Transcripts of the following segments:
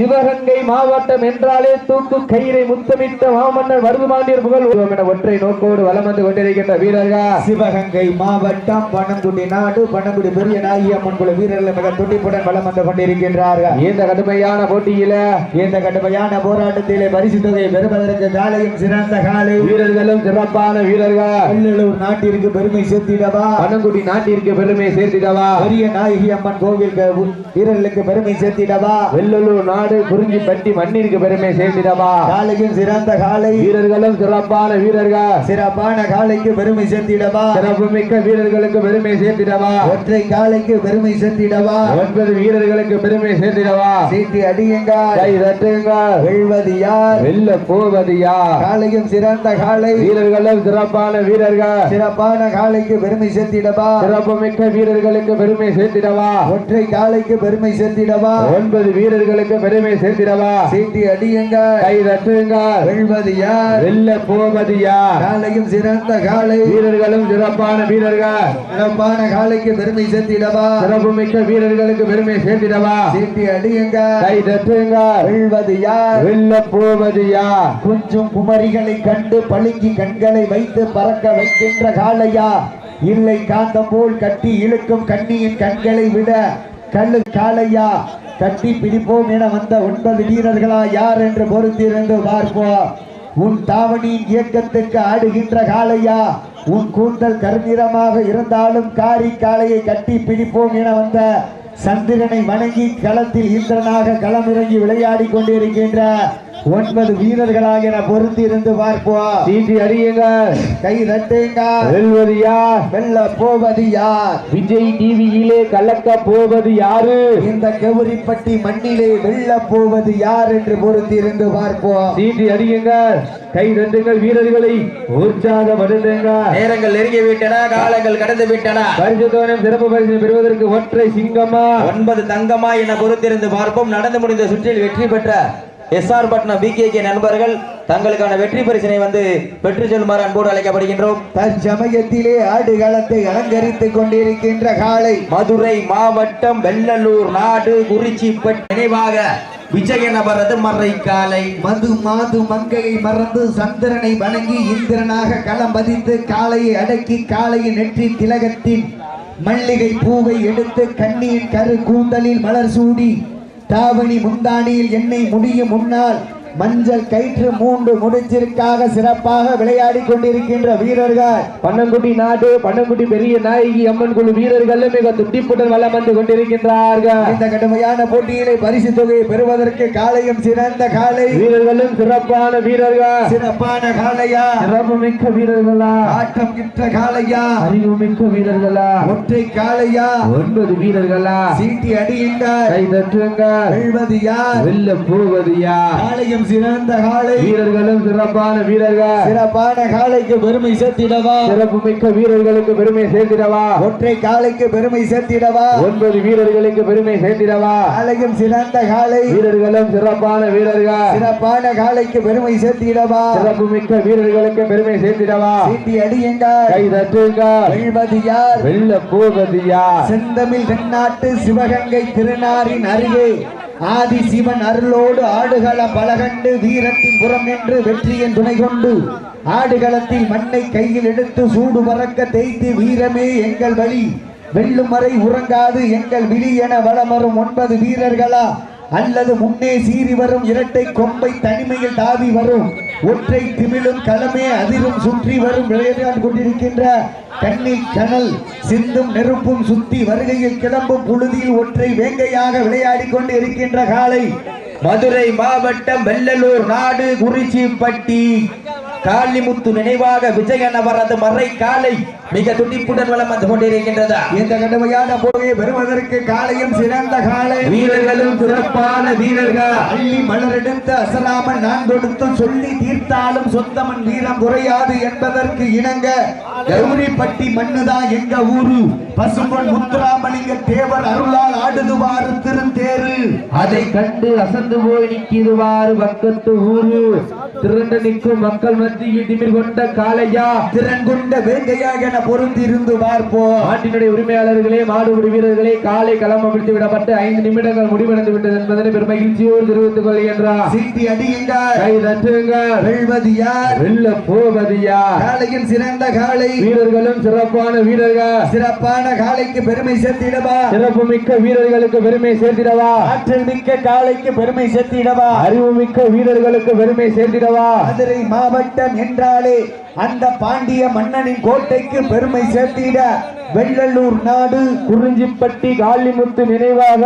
சிவகங்கை மாவட்டம் என்றாலே தூக்கு கயிறை முத்தமிட்ட மாமன்னர் வருதுமாண்டியர் புகழ் என ஒற்றை நோக்கோடு வலம் வந்து கொண்டிருக்கின்ற வீரர்கள்? சிவகங்கை மாவட்டம் பனங்குடி நாடு பனங்குடி பெரிய நாயகி அம்மன் குழு வீரர்கள் மிக துடிப்புடன் வலம் வந்து கொண்டிருக்கின்றார்கள். இந்த கடுமையான போட்டியில இந்த கடுமையான போராட்டத்திலே பரிசு தொகை பெறுவதற்கு காலையும் சிறந்த காலை. வீரர்களும் சிறப்பான வீரர்கள். நாட்டிற்கு பெருமை சேர்த்திடவா? பனங்குடி நாட்டிற்கு பெருமை சேர்த்திடவா? பெரிய நாயகி அம்மன் கோவில் வீரர்களுக்கு பெருமை சேர்த்திடவா? வெள்ளலூர் நாடு குறிஞ்சிப்பட்டி மண்ணிற்கு பெருமை சேர்த்திடவா காலையும் சிறந்த காலை வீரர்களும் சிறப்பான வீரர்கள். சிறப்பான காலைக்கு பெருமை சேர்த்திடவா? சிறப்பு மிக்க வீரர்களுக்கு பெருமை சேர்த்திடவா? ஒற்றை காலைக்கு பெருமை சேர்த்திடவா? ஒன்பது வீரர்களுக்கு பெருமை சேர்த்திடவா? சீட்டி அடியுங்கள். கை தட்டுங்கள். வெல்வது யார்? வெல்ல போவது யார்? காலையும் சிறந்த காலை வீரர்களும் சிறப்பான வீரர்கள். சிறப்பான காலைக்கு பெருமை சேர்த்திடவா? சிறப்பு மிக்க வீரர்களுக்கு பெருமை சேர்த்திடவா? ஒற்றை காலைக்கு பெருமை சேர்த்திடவா? ஒன்பது வீரர்களுக்கு பெருமை சேர்த்திடவா சீட்டி அடியுங்கள். கை தட்டுங்கள். வெல்வது யார்? வெல்ல போவது யார்? காலையும் சிறந்த காலை. வீரர்களும் சிறப்பான வீரர்கள். சிறப்பான காலைக்கு பெருமை சேர்த்திடவா? சிறப்பு மிக்க வீரர்களுக்கு பெருமை சேர்த்திடவா? சீட்டி அடியுங்கள். கை தட்டுங்கள். வெல்வது யார்? வெல்ல போவது யார்? கொஞ்சம் குமரிகளை கண்டு பழுங்கி கண்களை வைத்து பறக்க வைக்கின்ற காளையா? இல்லை காந்தம் போல் கட்டி இழுக்கும் கண்ணியின் கண்களை விட கல்லு காளையா? கட்டி பிடிப்போம் என வந்த ஒன்பது வீரர்களா யார் என்று பொறுத்திருந்து பார்ப்போம். உன் தாவணியின் இயக்கத்துக்கு ஆடுகின்ற காளையா? உன் கூந்தல் கருநிறமாக இருந்தாலும் காரி காளையை கட்டி பிடிப்போம் என வந்த சந்திரனை வணங்கி களத்தில் இந்திரனாக களமிறங்கி விளையாடி கொண்டிருக்கின்ற ஒன்பது வீரர்களாக என பொருத்தி இருந்து பார்ப்போம். சீட்டி அடியுங்கள். கை தட்டுங்க வெல்வது யார்? வெல்ல போவது யார்? விஜய் டிவியிலே கலக்க போவது யாரு? இந்த கௌரிப்பட்டி மண்ணிலே வெல்ல போவது யார் என்று பொருத்தி இருந்து பார்ப்போம். சீட்டி அடியுங்கள். கை தட்டுங்கள் வீரர்களை. உற்சாகப்படுத்துங்கள் நேரங்கள் நெருங்கி விட்டன காலங்கள் கடந்து விட்டன. பரிசு தோனம் சிறப்பு பரிசு பெறுவதற்கு ஒற்றை சிங்கமா? ஒன்பது தங்கமா என பொறுத்திருந்து பார்ப்போம். நடந்து முடிந்த சுற்றில் வெற்றி பெற்ற எஸ்ஆர் பட்னம் பிகேகே நண்பர்கள் தங்களுக்கான வெற்றி பரிசினை வந்து பெற்று செல்லுமாறு அன்போடு அழைக்கப்படுகின்றோம். தற்சமயத்திலே ஆடுகளத்தை அலங்கரித்துக் கொண்டிருக்கின்ற காலை. மதுரை மாவட்டம் வெள்ளலூர் நாடு குறிச்சிப்பட் நினைவாக விஜயநபரது மறை காலை. மது மாது மங்கையை மறந்து சந்திரனை வணங்கி இந்திரனாக களம் பதித்து காளையை அடக்கி காளையின் நெற்றி திலகத்தின் மல்லிகை பூவை எடுத்து கண்ணியின் கரு கூந்தலில் மலர் சூடி தாவணி முந்தானியில் எண்ணெய் முடியும் முன்னால் மஞ்சள் கயிற்று மூன்று முடிச்சிற்காக சிறப்பாக விளையாடி கொண்டிருக்கின்ற வீரர்கள். பன்னங்குடி நாடு பன்னங்குடி பெரிய நாயகி அம்மன் குழு வீரர்கள் மிக துடிப்புடன் வலம் வந்து கொண்டிருக்கின்றார்கள். இந்த கடுமையான போட்டியிலே பரிசு தொகையை பெறுவதற்கு காளையும் சிறந்த காளை வீரர்களும் சிறப்பான வீரர்கள். சிறப்பான காளையா சிறப்பு மிக்க வீரர்களா? ஆட்டம் கிட்ட காளையா அறிவு மிக்க வீரர்களா? ஒற்றை காளையா ஒன்பது வீரர்களா? சீட்டி அடியுங்கள். கை தட்டுங்க வெல்வது யார்? வெல்ல போவது யார்? காளையும் சிறந்த காளை வீரர்களும் சிறப்பான வீரர்கள். சிறப்பான காளைக்கு பெருமை சேர்த்திடவா? சிறப்பு மிக்க வீரர்களுக்கு பெருமை சேர்த்திடவா? ஒற்றை காளைக்கு பெருமை சேர்த்திடவா? ஒன்பது வீரர்களுக்கு பெருமை சேர்த்திடவா? காளையும் சிறந்த காளை வீரர்களும் சிறப்பான வீரர்கள். சிறப்பான காளைக்கு பெருமை சேர்த்திடவா? சிறப்பு மிக்க வீரர்களுக்கு பெருமை சேர்த்திடவா? சீட்டி அடியுங்கள். கை தட்டுங்க வெல்வது யார் வெல்ல போவது யார் செந்தமிழ் தென்னாட்டு சிவகங்கை திருநாரின் அருகே. ஆதி சிவன் அருளோடு ஆடுகளம் பலகண்டு வீரத்தின் புறம் நின்று வெற்றியின் துணை கொண்டு ஆடுகளத்தில் மண்ணை கையில் எடுத்து சூடு பறக்க தேய்த்து வீரமே எங்கள் வழி. வெல்லும் வரை உறங்காது எங்கள் விழி என வளமரும் ஒன்பது வீரர்களா? அல்லது முன்னே சீறி வரும் இரட்டை கொம்பை தனிமையில் தாவி வரும். ஒற்றை திமிழும் களமே அதிரும் சுற்றி வரும் விளையாடி கொண்டிருக்கின்ற கண்ணி கனல் சிந்தும் நெருப்பும் சுத்தி வருகையில் கிளம்பும் புழுதியில் ஒற்றை வேங்கையாக விளையாடி கொண்டு இருக்கின்ற காலை. மதுரை மாவட்டம் வெள்ளலூர் நாடு குறிச்சிப்பட்டி. காளிமுத்து நினைவாக விஜயநபரது மறை காலை மிக துடிப்புடன் வலம் வந்து கொண்டிருக்கின்றதா. இந்த கடுமையான போகையை பெறுவதற்கு காலையும் சிறந்த காலை வீரர்களும் சிறப்பான வீரர்கள். அள்ளி மலரெடுத்து அசலாமன் நான் கொடுத்து சொல்லி தீர்த்தாலும் சொந்தமன் வீரம் குறையாது என்பதற்கு இணங்க கௌரிப்பட்டி மண்ணுதான் எங்க ஊரு? பசும்பொன் முத்துராமலிங்க தேவர் அருளால் ஆடுதுவாறு திருத்தேரு. அதை கண்டு அசந்து போய் நிற்கிதுவாறு பக்கத்து ஊரு. திரண்டு நிற்கும் மக்கள் சக்தியில் திமிர் கொண்ட காளையா? திறன் கொண்ட வேங்கையாக என பொருந்திருந்து பார்ப்போம். நாட்டினுடைய உரிமையாளர்களே மாடுபிடி வீரர்களே காலை களம் அமிழ்த்து விடப்பட்டு ஐந்து நிமிடங்கள் முடிவடைந்து விட்டது என்பதனை பெரும் மகிழ்ச்சியோடு தெரிவித்துக் கொள்கின்றார். சீட்டி அடியுங்கள். கை தட்டுங்கள். வெல்வது யார் வெல்ல காளையின் சிறந்த காளை. வீரர்களும் சிறப்பான வீரர்கள். சிறப்பான காளைக்கு பெருமை சேர்த்திடவா? சிறப்பு மிக்க வீரர்களுக்கு பெருமை சேர்த்திடவா? ஆற்றல் மிக்க காளைக்கு பெருமை சேர்த்திடவா? அறிவு மிக்க வீரர்களுக்கு பெருமை சேர்த்திடவா மதுரை மாவட்டம் என்றாலே அந்த பாண்டிய மன்னனின் கோட்டைக்கு பெருமை சேர்த்திட வெள்ளலூர் நாடு குறிஞ்சிப்பட்டி காளிமுத்து நினைவாக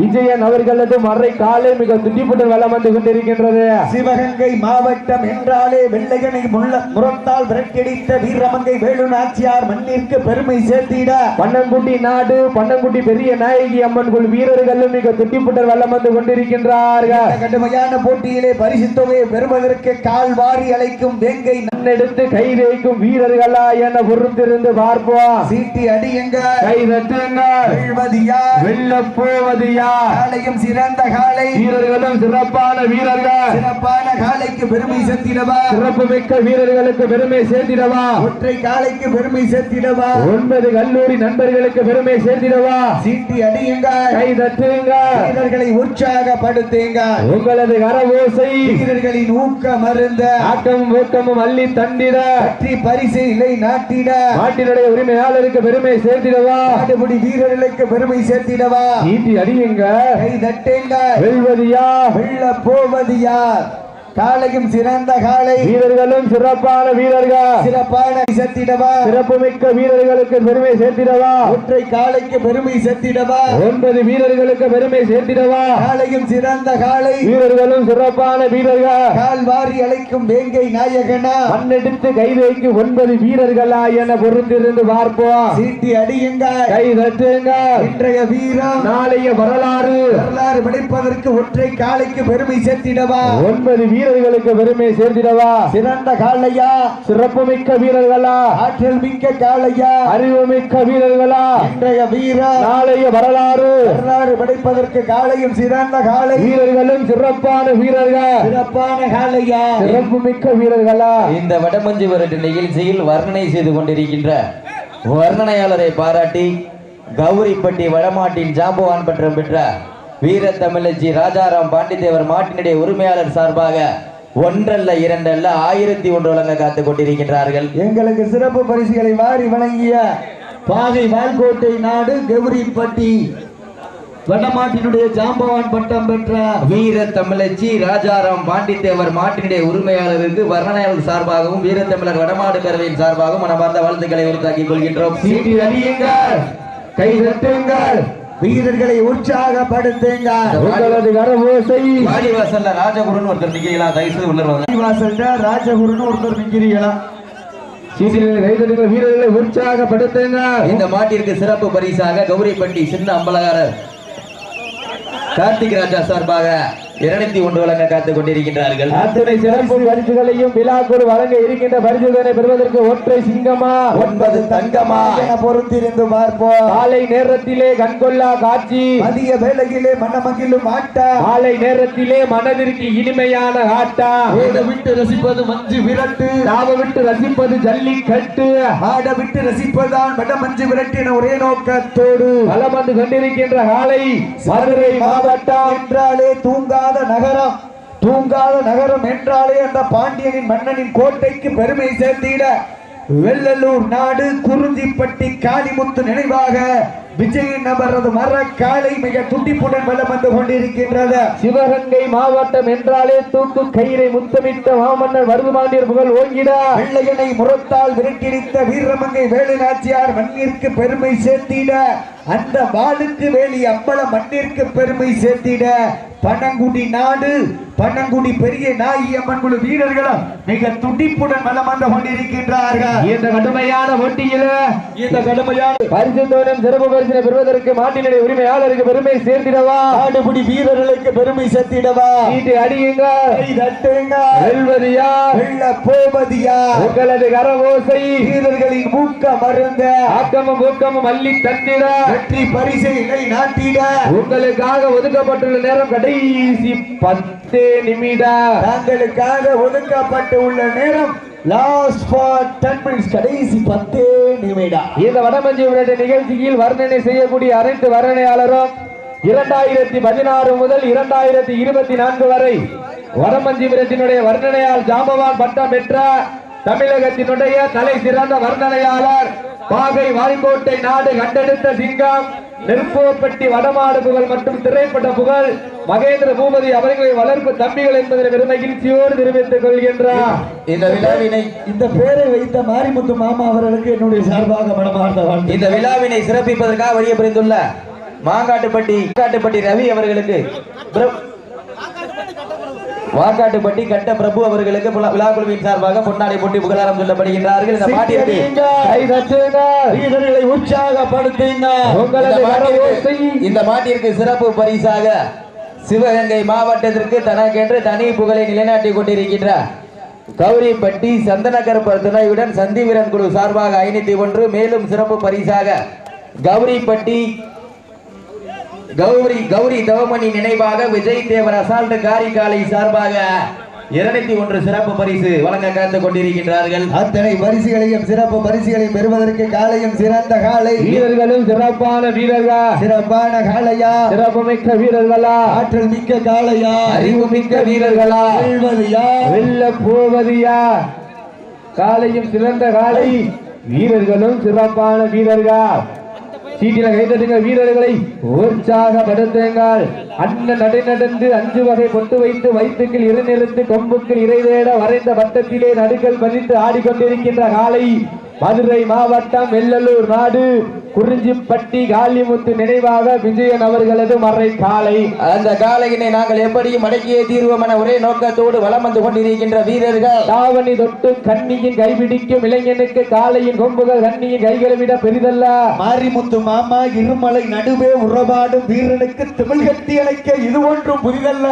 விஜயன் அவர்களது மறை காலை மிக துடிப்புடன் வலம் வந்து கொண்டிருக்கின்றது. சிவகங்கை மாவட்டம் என்றாலே வெள்ளையனை முள்ள முரத்தால் விரட்டடித்த வீரமங்கை வேலு நாச்சியார் மண்ணிற்கு பெருமை சேர்த்திட. பன்னங்குட்டி நாடு பன்னங்குட்டி பெரிய நாயகி அம்மன் குழு வீரர்களும் மிக துடிப்புடன் வலம் வந்து கொண்டிருக்கின்றார்கள். கடுமையான போட்டியிலே பரிசு தொகையை பெறுவதற்கு கால் வாரி அழைக்கும் வேங்கை எடுத்து கை வைக்கும் வீரர்களா என பொறுத்திருந்து பார்ப்போம். சீட்டி அடியுங்க கை தட்டுங்கள் வெல்வது யார் வெல்ல போவது யார் காளையும் சிறந்த காளை. வீரர்களும் சிறப்பான வீரர்கள். சிறப்பான காளைக்கு பெருமை சேர்த்திடவா? சிறப்பு மிக்க வீரர்களுக்கு பெருமை சேர்த்திடவா? ஒற்றை காளைக்கு பெருமை சேர்த்திடவா? ஒன்பது கல்லூரி நண்பர்களுக்கு பெருமை சேர்த்திடவா? சீட்டி அடியுங்க கை தட்டுங்க வீரர்களை உற்சாகப்படுத்துங்க உங்களது கரவோசை. வீரர்களின் ஊக்கம் மருந்த ஆக்கமும் ஊக்கமும் அள்ளி தண்டிட. பரிசு இலை நாட்டிட. நாட்டினுடைய உரிமையாளருக்கு பெருமை சேர்த்திடவா? ஆடுபடி வீரர்களுக்கு பெருமை சேர்த்திடவா? நீட்டி அடியுங்க. கை தட்டுங்க. வெல்வது யார் வெல்ல போவது யார் காளையும் சிறந்த காளை. வீரர்களும் சிறப்பான வீரர்கள். சிறப்பான சேர்த்திடவா சிறப்பு மிக்க வீரர்களுக்கு பெருமை சேர்த்திடவா. ஒற்றை காளைக்கு பெருமை சேர்த்திடவா. ஒன்பது வீரர்களுக்கு பெருமை சேர்த்திடவா. காளையும் சிறந்த காளை. வீரர்களும் சிறப்பான வீரர்கள். கால் வாரி அழைக்கும் வேங்கை நாயகனா. மண்ணெடுத்து கை வைக்கு ஒன்பது வீரர்களா என பொறுத்திருந்து பார்ப்போம். சீட்டி அடியுங்க கை தட்டுங்க இன்றைய வீரம். நாளைய வரலாறு. வரலாறு படைப்பதற்கு ஒற்றை காளைக்கு பெருமை சேர்த்திடவா. ஒன்பது வீரர்களுக்கு பெருமை சேர்த்திடவா சிறந்த காளையா சிறப்பு மிக்க வீரர்களா? ஆற்றல் மிக்க காளையா அறிவு மிக்க வீரர்களா? இன்றைய வீரம் நாளைய வரலாறு. வரலாறு படைப்பதற்கு காளையும் சிறந்த காளை வீரர்களும் சிறப்பான வீரர்கள். சிறப்பான காளையா சிறப்பு மிக்க வீரர்களா? இந்த வடமஞ்சு விரட்டு நிகழ்ச்சியில் வர்ணனை செய்து கொண்டிருக்கின்ற வர்ணனையாளரை பாராட்டி கௌரிப்பட்டி வடமாட்டின் ஜாம்பவான் பட்டம் பெற்ற வீர தமிழச்சி ராஜாராம் பாண்டித்தேவர் மாட்டினுடைய உரிமையாளர் சார்பாக ஒன்றல்ல இரண்டல்ல ஆயிரத்தி ஒன்று வழங்க காத்துக் கொண்டிருக்கின்றார்கள். எங்களுக்கு சிறப்பு பரிசுகளை வாரி வழங்கிய பாகை வால்கோட்டை நாடு கௌரிப்பட்டி வடமாட்டினுடைய ஜாம்பவான் பட்டம் பெற்ற வீர தமிழச்சி ராஜாராம் பாண்டித்தேவர் மாட்டினுடைய உரிமையாளருக்கு வர்ணனையாளர் சார்பாகவும் வீர தமிழர் வடமாடு பேரவையின் சார்பாகவும் மனமார்ந்த வாழ்த்துக்களை உறுத்தாக்கிக் கொள்கின்றோம். சீட்டி அடியுங்கள் கை தட்டுங்கள். வீரர்களை உற்சாகப்படுத்துங்க. உங்களது கரவோசை வாடிவாசல்ல ராஜகுருன்னு ஒருத்தர் நிக்கலாம் தயவுசெய்து உள்ள வாங்க. வாசல்ல ராஜகுருன்னு ஒருத்தர் நிக்கிறீங்களா வீரர்களை உற்சாகப்படுத்துங்க. இந்த மாட்டிற்கு சிறப்பு பரிசாக கௌரிப்பட்டி சின்ன அம்பலகாரர் கார்த்திக் ராஜா சார்பாக இருநூத்தி ஒன்று வழங்க காத்துக் கொண்டிருக்கின்றார்கள். அத்தனை சிறப்பு பரிசுகளையும் விழாக்குழு வழங்க இருக்கின்ற பரிசுகளை பெறுவதற்கு ஒற்றை சிங்கமா? ஒன்பது தங்கமா? என பொறுத்திருந்து பார்ப்போம். காலை நேரத்திலே கண்கொள்ளா காட்சி. மதிய வேளையிலே மனமகிழும் ஆட்டா. காலை நேரத்திலே மனதிற்கு இனிமையான ஆட்டா. ஓட விட்டு ரசிப்பது மஞ்சு விரட்டு. தாவ விட்டு ரசிப்பது ஜல்லிக்கட்டு. ஆட விட்டு ரசிப்பதுதான் வடமஞ்சு விரட்டின ஒரே நோக்கத்தோடு. வலம் வந்து கொண்டிருக்கின்ற காலை மதுரை மாவட்டம். என்றாலே தூங்காத நகரம் தூங்காத நகரம் என்றாலே அந்த பாண்டியனின் மன்னனின் கோட்டைக்கு பெருமை சேர்த்திட வெள்ளலூர் நாடு குறிஞ்சிப்பட்டி காளிமுத்து நினைவாக விஜயன் நபரது மர காலை மிக துண்டிப்புடன் வலம் வந்து கொண்டிருக்கின்றது. சிவகங்கை மாவட்டம் என்றாலே தூக்கு கயிறை முத்தமிட்ட மாமன்னர் வருதுமாண்டியர் புகழ் ஓங்கிட. வெள்ளையனை முரத்தால் விரட்டிடித்த வீரமங்கை வேலு நாச்சியார் மண்ணிற்கு பெருமை சேர்த்திட. அந்த வாளுக்கு வேலி அம்பல மண்ணிற்கு பெருமை சேர்த்திட. பனங்குடி நாடு. பனங்குடி பெரிய நாயி அம்மன் குழு வீரர்களும் மிக துடிப்புடன் வலம் வந்து கொண்டிருக்கின்றார்கள். இந்த கடுமையான போட்டியில இந்த கடுமையான பரிசு தோறும் சிறப்பு பரிசினை பெறுவதற்கு மாட்டினுடைய உரிமையாளருக்கு பெருமை சேர்த்திடவா ஆடுபுடி வீரர்களுக்கு பெருமை சேர்த்திடவா? சீட்டு அடியுங்க தட்டுங்க வெல்வது யார் வெல்ல போவது யார் உங்களது கரவோசை வீரர்களின் ஊக்க மருந்த ஆக்கமும் ஊக்கமும் அள்ளி தந்திட. வெற்றி பரிசை நாட்டிட. உங்களுக்காக ஒதுக்கப்பட்டுள்ள நேரம் கடைசி பத்து நிமிடம் தாங்களுக்காக ஒதுக்கப்பட்டு உள்ள நேரம் லாஸ்ட் ஃபார் டென் மினிட்ஸ் கடைசி பத்தே நிமிடம் இந்த வடமஞ்சி விளையாட்டு நிகழ்ச்சியில் வர்ணனை செய்யக்கூடிய அனைத்து வர்ணனையாளரும் இரண்டாயிரத்தி பதினாறு முதல் இரண்டாயிரத்தி இருபத்தி நான்கு வரை வடமஞ்சி விரட்டினுடைய வர்ணனையால் ஜாம்பவான் பட்டம் பெற்ற தமிழகத்தினுடைய தலை சிறந்த வர்ணனையாளர் பாகை வாய்க்கோட்டை நாடு கண்டெடுத்த சிங்கம் நெருப்போப்பட்டி வடமாடு புகழ் மற்றும் திரைப்பட புகழ் மகேந்திர பூபதி அவர்களின் வளர்ப்பு தம்பிகள் என்பதை பெரும் மகிழ்ச்சியோடு தெரிவித்துக் கொள்கின்றார். இந்த விழாவினை இந்த பேரை வைத்த மாரிமுத்து மாமா அவர்களுக்கு என்னுடைய சார்பாக மனமார்ந்த வாழ்த்து. இந்த விழாவினை சிறப்பிப்பதற்காக வரிய புரிந்துள்ள மாங்காட்டுப்பட்டி மாங்காட்டுப்பட்டி ரவி அவர்களுக்கு வாக்காட்டுப்பட்டி கட்ட பிரபு அவர்களுக்கு விழா குழுவின் சார்பாக பொன்னாடை போட்டி புகழாரம் சொல்லப்படுகின்றார்கள். இந்த பாட்டிற்கு. வீரர்களை உற்சாகப்படுத்துங்க. உங்களது இந்த மாட்டிற்கு- சிறப்பு பரிசாக சிவகங்கை மாவட்டத்திற்கு தனக்கென்று தனி புகழை நிலைநாட்டிக் கொண்டிருக்கின்ற கௌரிப்பட்டி சந்தனகரப்பர் துணையுடன் சந்திவீரன் குழு சார்பாக ஐநூத்தி ஒன்று மேலும் சிறப்பு பரிசாக கௌரிப்பட்டி கௌரி கௌரி தவமணி நினைவாக விஜய் தேவர் அசால்ட் காரிக்காலை சார்பாக இருநூத்தி ஒன்று சிறப்பு பரிசு வழங்க காத்துக் கொண்டிருக்கின்றார்கள். அத்தனை பரிசுகளையும் சிறப்பு பரிசுகளையும் பெறுவதற்கு காலையும் சிறந்த காலை. வீரர்களும் சிறப்பான வீரர்கள்? சிறப்பான காளையா? சிறப்புமிக்க வீரர்களா? ஆற்றல் மிக்க காளையா? அறிவுமிக்க வீரர்களா? வெல்வது யார் வெல்ல போவது யார் காலையும் சிறந்த காலை வீரர்களும் சிறப்பான வீரர்கள்? சீட்டில கைதட்டுங்க வீரர்களை. உற்சாகப்படுத்துங்கள் அண்ணன் நடை நடந்து அஞ்சு வகை பொட்டு வைத்து வயிற்றுக்கில் இருநிறுத்து கொம்புக்கில் இறைதேட வரைந்த வட்டத்திலே நடுக்கல் பதித்து ஆடிக்கொண்டிருக்கின்ற காலை மதுரை மாவட்டம் வெள்ளலூர் நாடு. குறிஞ்சிப்பட்டி காளிமுத்து நினைவாக விஜயன் அவர்களது மறை காலை. அந்த காலையினை நாங்கள் எப்படியும் அடக்கியே தீர்வோம் என ஒரே நோக்கத்தோடு வலம் வந்து கொண்டிருக்கின்ற வீரர்கள். தாவணி தொட்டு கண்ணியின் கைபிடிக்கும் இளைஞனுக்கு காலையின் கொம்புகள் கண்ணியின் கைகளை விட பெரிதல்ல. மாரிமுத்து மாமா இருமலை நடுவே உறவாடும் வீரனுக்கு தமிழ் கட்டி அணைக்க இது ஒன்றும் புதிதல்ல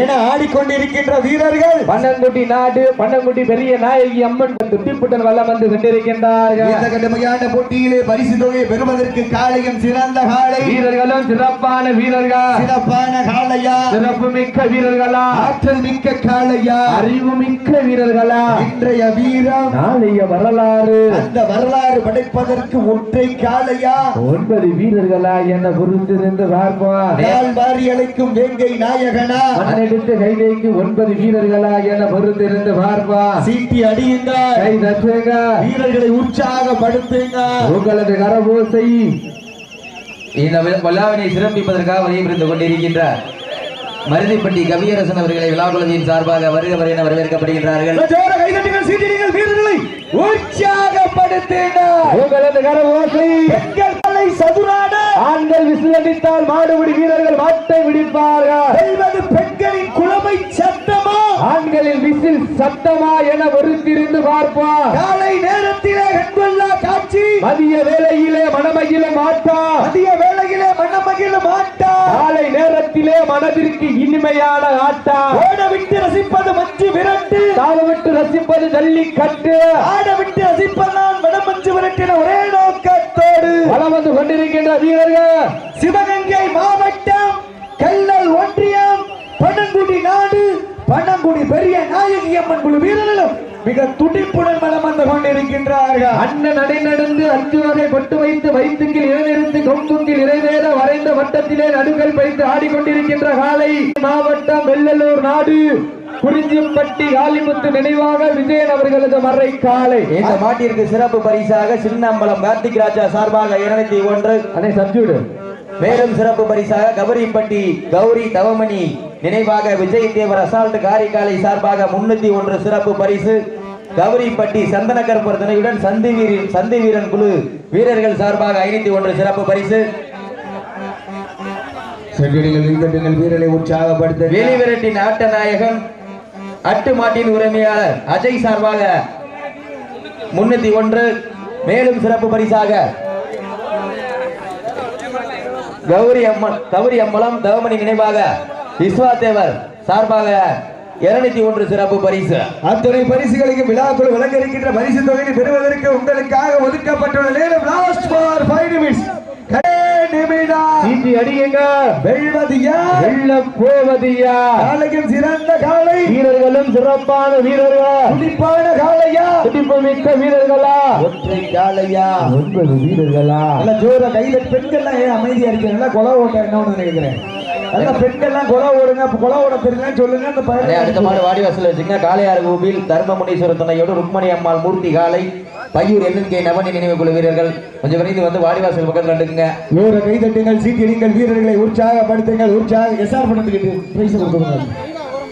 என ஆடிக்கொண்டிருக்கின்ற வீரர்கள். பன்னங்குடி நாடு பன்னங்குடி பெரிய நாயகி அம்மன் துட்டிப்புடன் வல்லம் வந்து கொண்டிருக்கின்றார்கள். இந்த கடுமையான போட்டியிலே பரிசு தொகையை பெறுவதற்கு காளையும் சிறந்த காளை. வீரர்களும் சிறப்பான வீரர்கள்? சிறப்பான காளையா? சிறப்பு மிக்க வீரர்களா? ஆற்றல் மிக்க காளையா? அறிவு மிக்க வீரர்களா? இன்றைய வீரம் நாளைய வரலாறு. அந்த வரலாறு படைப்பதற்கு ஒற்றை காளையா? ஒன்பது வீரர்களா என பொறுத்திருந்து பார்ப்போம். கால் வாரி அழைக்கும் வேங்கை நாயகனா? மண்ணெடுத்து கைதைக்கு ஒன்பது வீரர்களா என பொறுத்திருந்து பார்ப்போம். சீட்டி அடியுங்க கை தட்டுங்க. வீரர்களை உற்சாகப்படுத்துங்க. உங்களது கரபோசை இந்த வி- விழாவினை சிறப்பிப்பதற்காக வரையும் இருந்து கொண்டிருக்கின்ற மருதிப்பட்டி கவியரசன் அவர்களை விழா குழுவின் சார்பாக வருக வரை என வரவேற்கப்படுகின்றார்கள். ஆண்கள் விசிலடித்தால் மாடுபிடி வீரர்கள் மாட்டை பிடிப்பார்கள் வெல்வது பெண்களின் குழமை சத்தமா? ஆண்களில் விசில் சத்தமா என பொறுத்திருந்து பார்ப்போம். காலை நேரத்திலே கண்கொள்ளா மதிய வேளையிலே மனமகிழ மாட்டா. மதிய வேளையிலே மன்னமகிழ மாட்டா. காலை நேரத்திலே மனதிற்கு இனிமையான ஆட்டா. ஓட விட்டு ரசிப்பது மஞ்சு விரட்டு. தாழ விட்டு ரசிப்பது ஜல்லிக்கட்டு. ஆட விட்டு ரசிப்பதான் வடமஞ்சு விரட்டின ஒரே நோக்கத்தோடு. வலம் வந்து கொண்டிருக்கின்ற வீரர்கள். சிவகங்கை மாவட்டம் கல்லல் ஒன்றியம் பனங்குடி நாடு பனங்குடி பெரிய நாயகி அம்மன் குழு வீரர்களும் மிக துடிப்புடன் மனம் வந்து கொண்டிருக்கின்றார்கள். அண்ணன் நடை நடந்து அஞ்சு வகை கொட்டு வைத்து வைத்துக்கில் இறைநிறுத்து கொம்புக்கில் இறைவேத வரைந்த வட்டத்திலே நடுகள் வைத்து ஆடிக்கொண்டிருக்கின்ற காலை மாவட்டம் வெள்ளலூர் நாடு. குறிஞ்சிப்பட்டி காளிமுத்து நினைவாக விஜயன் அவர்களது மறை காலை. இந்த மாட்டிற்கு சிறப்பு பரிசாக சின்னம்பலம் கார்த்திக் ராஜா சார்பாக இருநூத்தி ஒன்று. அண்ணே சப்ஜூடு. மேலும் சிறப்பு பரிசாக கபரிப்பட்டி கௌரி தவமணி நினைவாக விஜய் தேவர் அசால்ட் காரிக்காலை சார்பாக முன்னூத்தி ஒன்று சிறப்பு பரிசு. கௌரிப்பட்டி சந்தனக்கருப்பர் துணையுடன் சந்தி வீரன் சந்தி வீரன் குழு வீரர்கள் சார்பாக ஐநூத்தி ஒன்று சிறப்பு பரிசு. செங்கடிகள் வீரர்களை உற்சாகப்படுத்த வெளிவிரட்டின் ஆட்ட நாயகன் அட்டு மாட்டின் உரிமையாளர் அஜய் சார்பாக முன்னூத்தி ஒன்று. மேலும் சிறப்பு பரிசாக கௌரி அம்மன் கௌரி அம்பலம் தவமணி நினைவாக விஸ்வா தேவர் சார்பாக இருநூத்தி ஒன்று சிறப்பு பரிசு. அத்துறை பரிசுகளுக்கு விழாக்குழு வழங்க இருக்கின்ற பரிசு தொகையை பெறுவதற்கு உங்களுக்காக ஒதுக்கப்பட்டுள்ள நேரம் லாஸ்ட் ஃபார் ஃபைவ் நிமிஷம் சீட்டி அடியுங்க. வெல்வது யார் வெல்ல போவதியா? காலையும் சிறந்த காலை வீரர்களும் சிறப்பான வீரர்களா? துடிப்பான காளையா? துடிப்பு மிக்க வீரர்களா? ஒற்றை காளையா? ஒன்பது வீரர்களா? நல்ல ஜோர கையில பெண்கள்லாம் ஏன் அமைதியா இருக்கீங்களா கொலை ஓட்ட என்ன நினைக்கிறேன். நல்ல பெண்கள்லாம் கொலை ஓடுங்க கொலை ஓட தெரியலன்னு சொல்லுங்க அந்த அண்ணே, அடுத்த பையன் மாடு வாடிவாசல் வச்சுங்க. காளையார் கோவில் தர்மமுனீஸ்வரர் துணையோடு ருக்மணி அம்மாள் மூர்த்தி காலை பையூர் எண்ணிக்கை நவனி நினைவு குழு வீரர்கள். கொஞ்சம் விரைந்து வந்து வாடிவாசல் பக்கத்துல நின்றுங்க ஜோர கைதட்டுங்கள் சீக்கிரங்கள் வீரர்களை உற்சாகப்படுத்துங்கள் உற்சாக எஸ்ஆர் பண்ணதுக்கு பிரைஸ் கொடுத்துருங்க.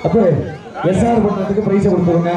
அப்போ எஸ்ஆர் பண்ணதுக்கு பிரைஸ் கொடுத்துருங்க.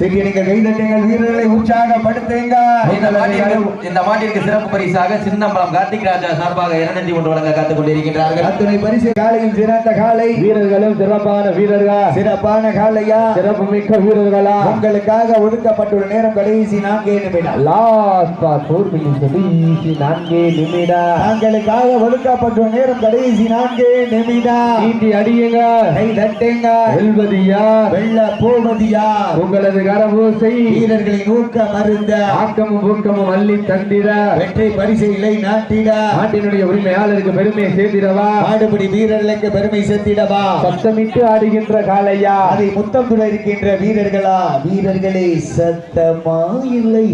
சீக்கிரங்கள் கைதட்டுங்கள் வீரர்களை உற்சாகப்படுத்துங்க இந்த மாட்டிற்கு இந்த மாட்டிற்கு சிறப்பு பரிசாக சின்னம்பலம் கார்த்திக் ராஜா சார்பாக இரநூத்தி ஒன்று வழங்க காத்துக் கொண்டிருக்கின்றார்கள். அத்துணை பரிசு காலையில் சிறந்த காலை. வீரர்களும் சிறப்பான வீரர்களா? சிறப்பான காலையா? சிறப்பு மிக்க வீரர்களா? உங்களுக்காக ஒதுக்கப்பட்டுள்ள நேரம் கடைசி நான்கே நிமிடம். லாஸ்ட் பார் கடைசி நான்கே நிமிடம். தாங்களுக்காக ஒதுக்கப்பட்டுள்ள நேரம் கடைசி நான்கே நிமிடம். சீட்டி அடியுங்க கை தட்டுங்க வெல்வது யார் வெள்ள போவது யார் உங்களது கரபூசை வீரர்களின் ஊக்க மருந்த ஆக்கமும் ஊக்கமும் அள்ளி தந்திட. வெற்றி பரிசு இலை நாட்டிட. நாட்டினுடைய உரிமையாளருக்கு பெருமையை சேர்த்திடவா ஆடுபடி வீரர்களுக்கு பெருமை சேர்த்திடவா? சத்தமிட்டு ஆடுகின்ற காளையா? அதை முத்தம் துட இருக்கின்ற வீரர்களா? வீரர்களே சத்தமா இல்லை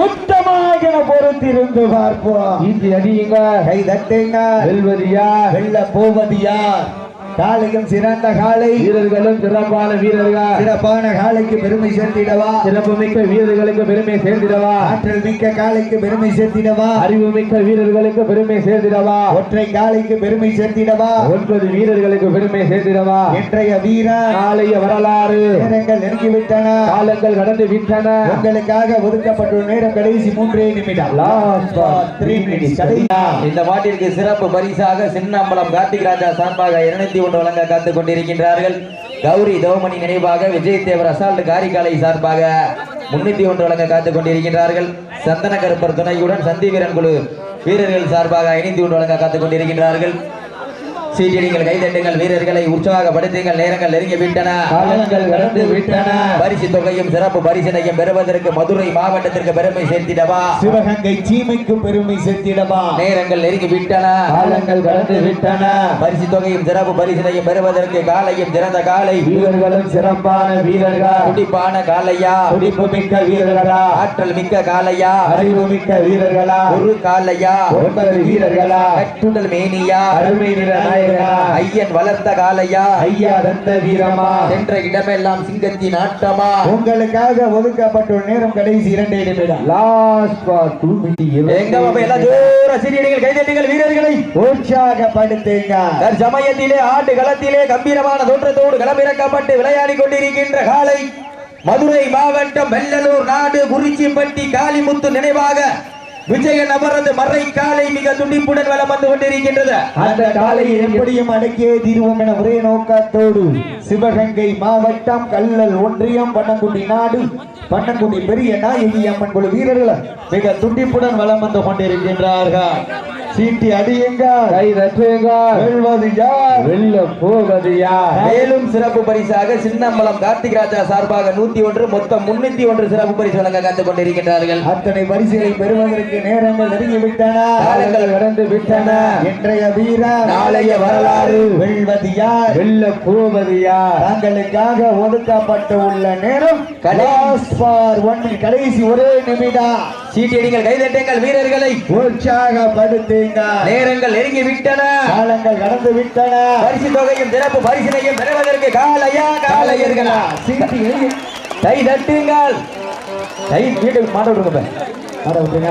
முத்தமாக பொறுத்திருந்து பார்ப்போம். சீட்டி அடியுங்க கை தட்டுங்க வெல்வது யார்? வெல்ல போவது யார்? காலையும் சிறந்த காலை. வீரர்களும் சிறப்பான வீரர்கள்? சிறப்பான காலைக்கு பெருமை சேர்த்திடவா? சிறப்பு மிக்க வீரர்களுக்கு பெருமை சேர்த்திடவா? ஆற்றல் மிக்க காலைக்கு பெருமை சேர்த்திடவா? அறிவு மிக்க வீரர்களுக்கு பெருமை சேர்த்திடவா? ஒற்றை காலைக்கு பெருமை சேர்த்திடவா? ஒன்பது வீரர்களுக்கு பெருமை சேர்த்திடவா? இன்றைய வீரன் நாளைய வரலாறு. நேரங்கள் நெருங்கிவிட்டன. காலங்கள் கடந்து விட்டன. உங்களுக்காக ஒதுக்கப்பட்டுள்ள நேரம் கடைசி மூன்றே நிமிடம். இந்த மாட்டிற்கு சிறப்பு பரிசாக சின்னம்பலம் கார்த்திக் ராஜா சார்பாக இருநூத்தி ஒன்று வழங்க காத்துக் கொண்டிருக்கின்றார்கள். கௌரி தோமணி நினைவாக விஜய் தேவர் அசால்ட் காரிகாலை சார்பாக முன்னூத்தி ஒன்று வழங்க காத்துக் கொண்டிருக்கின்றார்கள். சந்தன கருப்பர் துணையுடன் சந்தி வீரன் குழு வீரர்கள் சார்பாக ஐநூத்தி ஒன்று வழங்க காத்துக் கொண்டிருக்கின்றார்கள். சீட்டிடிங்கள் கைதட்டுங்கள் வீரர்களை உற்சாகப்படுத்துங்கள் நேரங்கள் நெருங்கி விட்டன. காலங்கள் கடந்து விட்டன. பரிசு தொகையும் சிறப்பு பரிசினையும் பெறுவதற்கு மதுரை மாவட்டத்திற்கு பெருமை சேர்த்திடவா? சிவகங்கை சீமைக்கு பெருமை சேர்த்திடவா? நேரங்கள் நெருங்கி விட்டன. காலங்கள் கடந்து விட்டன. பரிசு தொகையும் சிறப்பு பரிசினையும் பெறுவதற்கு காலையும் சிறந்த காலை. வீரர்களும் சிறப்பான வீரர்கள். துடிப்பான காலையா? துடிப்பு மிக்க வீரர்களா? ஆற்றல் மிக்க காலையா? அறிவு மிக்க வீரர்களா? ஒரு காலையா? ஒன்பது வீரர்களா? கட்டுடல் மேனியா? அருமை நிற ஐயன் வளர்த்த காலையா? ஐயா தந்த வீரமா சென்ற இடமெல்லாம் சிங்கத்தின் ஆட்டமா? உங்களுக்காக ஒதுக்கப்பட்டுள்ள நேரம் கடைசி இரண்டே நிமிடம். லாஸ்ட் ஃபார் டூ எங்க எல்லாம் ஜோர சிறியடிகள் கைதட்டுங்கள் வீரர்களை. உற்சாகப்படுத்துங்க. தற்சமயத்திலே ஆட்டு களத்திலே கம்பீரமான தோற்றத்தோடு களமிறக்கப்பட்டு விளையாடி கொண்டிருக்கின்ற காலை மதுரை மாவட்டம் வெள்ளலூர் நாடு குறிச்சிப்பட்டி காளிமுத்து நினைவாக விஜயன் அவரது மறை காலை மிக துடிப்புடன் வலம் வந்து கொண்டிருக்கின்றது. அந்த காலையை எப்படியும் அடக்கியே தீர்வோம் என ஒரே நோக்கத்தோடு சிவகங்கை மாவட்டம் கல்லல் ஒன்றியம் பன்னங்குடி நாடு பன்னங்குடி பெரிய நாயகி அம்மன் குழு வீரர்கள் மிக துடிப்புடன் வளம் வந்து கொண்டிருக்கின்றார்கள். சீட்டி அடியுங்க கை தட்டுங்க வெல்வது யார்? வெல்ல போவது யார்? மேலும் சிறப்பு பரிசாக சின்னம்பலம் கார்த்திக் ராஜா சார்பாக நூத்தி ஒன்று மொத்தம் முன்னூத்தி ஒன்று சிறப்பு பரிசு வழங்க காத்துக் கொண்டிருக்கின்றார்கள். அத்தனை பரிசுகளை பெறுவதற்கு நேரங்கள் நெருங்கிவிட்டன. காலங்கள் கடந்து விட்டன. இன்றைய வீரர் நாளைய வரலாறு. வெல்வது யார்? வெல்ல போவது யார்? தங்களுக்காக ஒதுக்கப்பட்டு உள்ள நேரம். கடைசி ஒரே நிமிடம். சீட்டியடிகள் கைதட்டுங்கள் வீரர்களை. உற்சாகப்படுத்துங்க நேரங்கள் நெருங்கி விட்டன காலங்கள் கடந்து விட்டன பரிசு தொகையும் சிறப்பு பரிசினையும் பெறுவதற்கு காலையா காலையர்களா? சீட்டி எழுதி கை தட்டுங்கள். கை வீட்டுக்கு மாட்ட விடுங்க ஆட விட்டுங்க